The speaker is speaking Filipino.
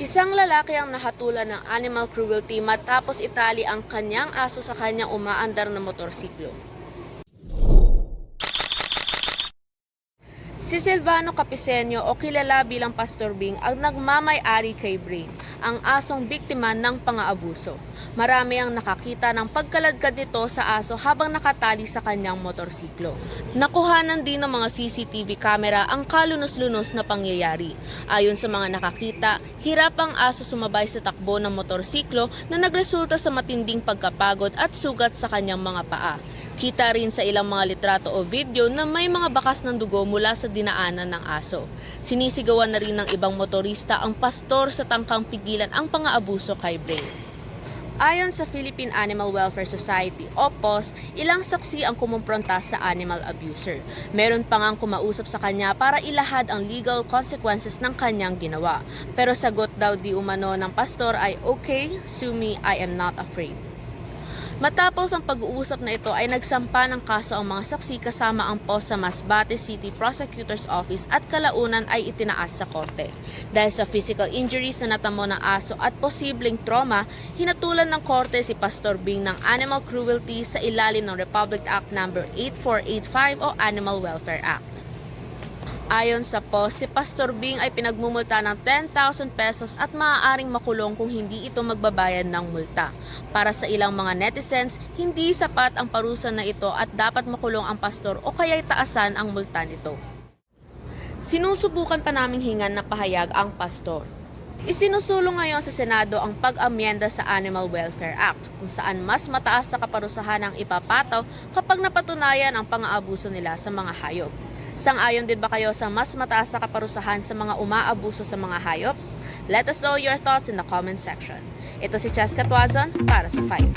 Isang lalaki ang nahatulan ng animal cruelty matapos itali ang kanyang aso sa kanyang umaandar na motorsiklo. Si Silvano Capisenyo o kilala bilang Pastor Bing ang nagmamay-ari kay Brain, ang asong biktima ng pang-aabuso. Marami ang nakakita ng pagkaladkad nito sa aso habang nakatali sa kanyang motorsiklo. Nakuhanan din ng mga CCTV camera ang kalunos-lunos na pangyayari. Ayon sa mga nakakita, hirap ang aso sumabay sa takbo ng motorsiklo na nagresulta sa matinding pagkapagod at sugat sa kanyang mga paa. Kita rin sa ilang mga litrato o video na may mga bakas ng dugo mula sa dinaanan ng aso. Sinisigawan na rin ng ibang motorista ang pastor sa tangkang pigilan ang pang-aabuso kay Brain. Ayon sa Philippine Animal Welfare Society o ilang saksi ang kumumpronta sa animal abuser. Meron pa ngang kumausap sa kanya para ilahad ang legal consequences ng kanyang ginawa. Pero sagot daw di umano ng pastor ay, Okay, sue me, I am not afraid. Matapos ang pag-uusap na ito ay nagsampa ng kaso ang mga saksi kasama ang POS sa Masbate City Prosecutor's Office at kalaunan ay itinaas sa korte. Dahil sa physical injuries na natamo ng aso at posibleng trauma, hinatulan ng korte si Pastor Bing ng animal cruelty sa ilalim ng Republic Act No. 8485 o Animal Welfare Act. Ayon sa POS, si Pastor Bing ay pinagmumulta ng 10,000 pesos at maaaring makulong kung hindi ito magbabayad ng multa. Para sa ilang mga netizens, hindi sapat ang parusa na ito at dapat makulong ang pastor o kaya'y taasan ang multa nito. Sinusubukan pa naming hingan na pahayag ang pastor. Isinusulong ngayon sa Senado ang pag-amyenda sa Animal Welfare Act kung saan mas mataas sa kaparusahan ang ipapataw kapag napatunayan ang pang-aabuso nila sa mga hayop. Sang-ayon din ba kayo sa mas mataas sa kaparusahan sa mga umaabuso sa mga hayop? Let us know your thoughts in the comment section. Ito si Cheska Tuazon para sa Fight.